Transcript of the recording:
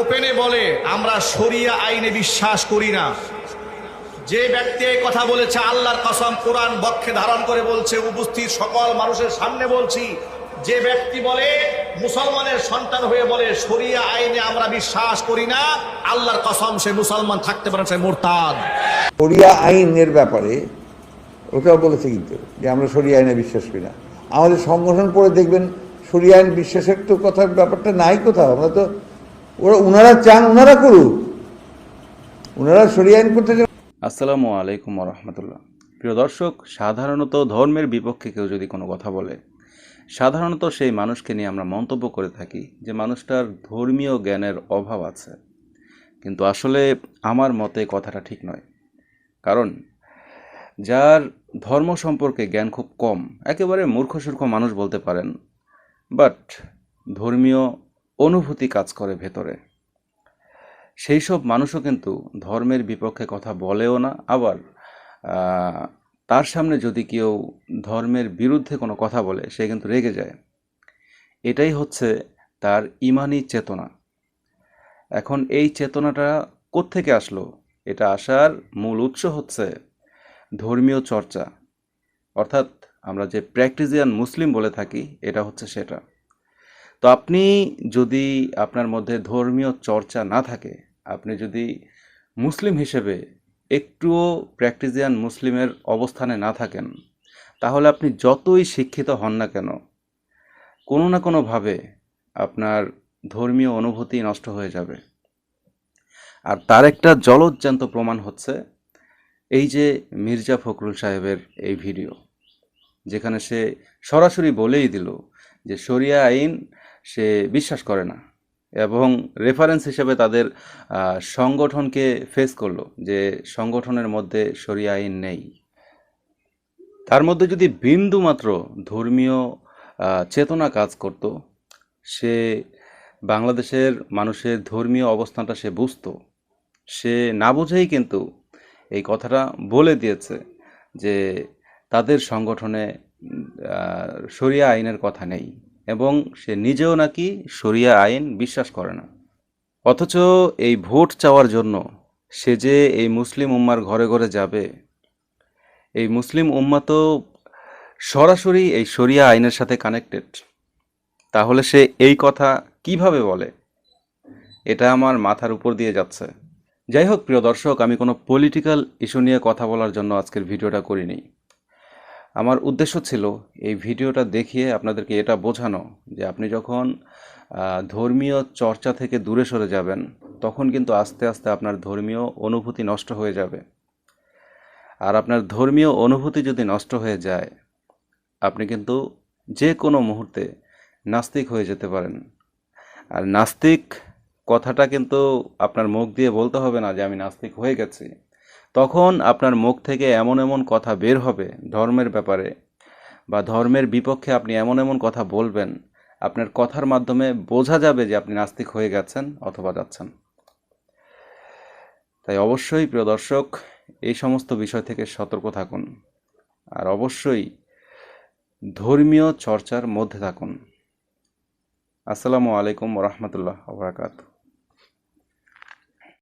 ওপেনে বলে, আমরা শরিয়া আইনে বিশ্বাস করি না। যে ব্যক্তি এই কথা বলেছে, আল্লাহর কসম কোরআন বক্ষে ধারণ করে বলছে, উপস্থিত সকল মানুষের সামনে বলছি, যে ব্যক্তি বলে, মুসলমানের সন্তান হয়ে বলে, শরিয়া আইনে আমরা বিশ্বাস করি না, আল্লাহর কসম সে মুসলমান থাকতে পারে সে মোরতাদ। শরিয়া আইনের ব্যাপারে ওটাও বলেছে কিন্তু, যে আমরা শরিয়া আইনে বিশ্বাস করি না। আমাদের সংগঠন পড়ে দেখবেন, শরিয়া আইন বিশ্বাসের তো কথার ব্যাপারটা নাই কোথাও। আমরা তো ওরা ওনারা চান ওনারা করুক। ওনারা শরিয়া আইন করতে আসসালামু আলাইকুম রহমতুল্লাহ প্রিয় দর্শক, সাধারণত ধর্মের বিপক্ষে কেউ যদি কোনো কথা বলে, সাধারণত সেই মানুষকে নিয়ে আমরা মন্তব্য করে থাকি যে মানুষটার ধর্মীয় জ্ঞানের অভাব আছে। কিন্তু আসলে আমার মতে কথাটা ঠিক নয়। কারণ যার ধর্ম সম্পর্কে জ্ঞান খুব কম, একেবারে মূর্খসূর্খ মানুষ বলতে পারেন, বাট ধর্মীয় অনুভূতি কাজ করে ভেতরে। সেই সব মানুষও কিন্তু ধর্মের বিপক্ষে কথা বলেও না, আবার তার সামনে যদি কেউ ধর্মের বিরুদ্ধে কোনো কথা বলে, সে কিন্তু রেগে যায়। এটাই হচ্ছে তার ইমানি চেতনা। এখন এই চেতনাটা কোত্থেকে আসলো? এটা আসার মূল উৎস হচ্ছে ধর্মীয় চর্চা। অর্থাৎ আমরা যে প্র্যাকটিজিয়ান মুসলিম বলে থাকি, এটা হচ্ছে সেটা। তো আপনি যদি আপনার মধ্যে ধর্মীয় চর্চা না থাকে, আপনি যদি মুসলিম হিসেবে একটুও প্র্যাকটিসিয়ান মুসলিমের অবস্থানে না থাকেন, তাহলে আপনি যতই শিক্ষিত হন না কেন, কোনো না কোনোভাবে আপনার ধর্মীয় অনুভূতি নষ্ট হয়ে যাবে। আর তার একটা জলজ্জান্ত প্রমাণ হচ্ছে এই যে মির্জা ফখরুল সাহেবের এই ভিডিও, যেখানে সে সরাসরি বলেই দিল যে শরিয়া আইন সে বিশ্বাস করে না। এবং রেফারেন্স হিসেবে তাদের সংগঠনকে ফেস করল যে সংগঠনের মধ্যে শরিয়া আইন নেই। তার মধ্যে যদি বিন্দু মাত্র ধর্মীয় চেতনা কাজ করত, সে বাংলাদেশের মানুষের ধর্মীয় অবস্থানটা সে বুঝতো। সে না বুঝেই কিন্তু এই কথাটা বলে দিয়েছে যে তাদের সংগঠনে শরিয়া আইনের কথা নেই। এবং সে নিজেও নাকি শরিয়া আইন বিশ্বাস করে না। অথচ এই ভোট চাওয়ার জন্য সে যে এই মুসলিম উম্মার ঘরে ঘরে যাবে, এই মুসলিম উম্মা তো সরাসরি এই শরিয়া আইনের সাথে কানেক্টেড তাহলে সে এই কথা কীভাবে বলে? এটা আমার মাথার উপর দিয়ে যাচ্ছে। যাই হোক, প্রিয় দর্শক, আমি কোনো পলিটিক্যাল ইস্যু নিয়ে কথা বলার জন্য আজকের ভিডিওটা করিনি। আমার উদ্দেশ্য ছিল এই ভিডিওটা দেখিয়ে আপনাদেরকে এটা বোঝানো যে আপনি যখন ধর্মীয় চর্চা থেকে দূরে সরে যাবেন, তখন কিন্তু আস্তে আস্তে আপনার ধর্মীয় অনুভূতি নষ্ট হয়ে যাবে। আর আপনার ধর্মীয় অনুভূতি যদি নষ্ট হয়ে যায়, আপনি কিন্তু যে কোনো মুহূর্তে নাস্তিক হয়ে যেতে পারেন। আর নাস্তিক কথাটা কিন্তু আপনার মুখ দিয়ে বলতে হবে না যে আমি নাস্তিক হয়ে গেছি। তখন আপনার মুখ থেকে এমন এমন কথা বের হবে ধর্মের ব্যাপারে বা ধর্মের বিপক্ষে আপনি এমন এমন কথা বলবেন, আপনার কথার মাধ্যমে বোঝা যাবে যে আপনি নাস্তিক হয়ে গেছেন অথবা যাচ্ছেন। তাই অবশ্যই প্রিয় দর্শক, এই সমস্ত বিষয় থেকে সতর্ক থাকুন আর অবশ্যই ধর্মীয় চর্চার মধ্যে থাকুন। আসসালামু আলাইকুম রহমতুল্লাহ ওবরাকাতু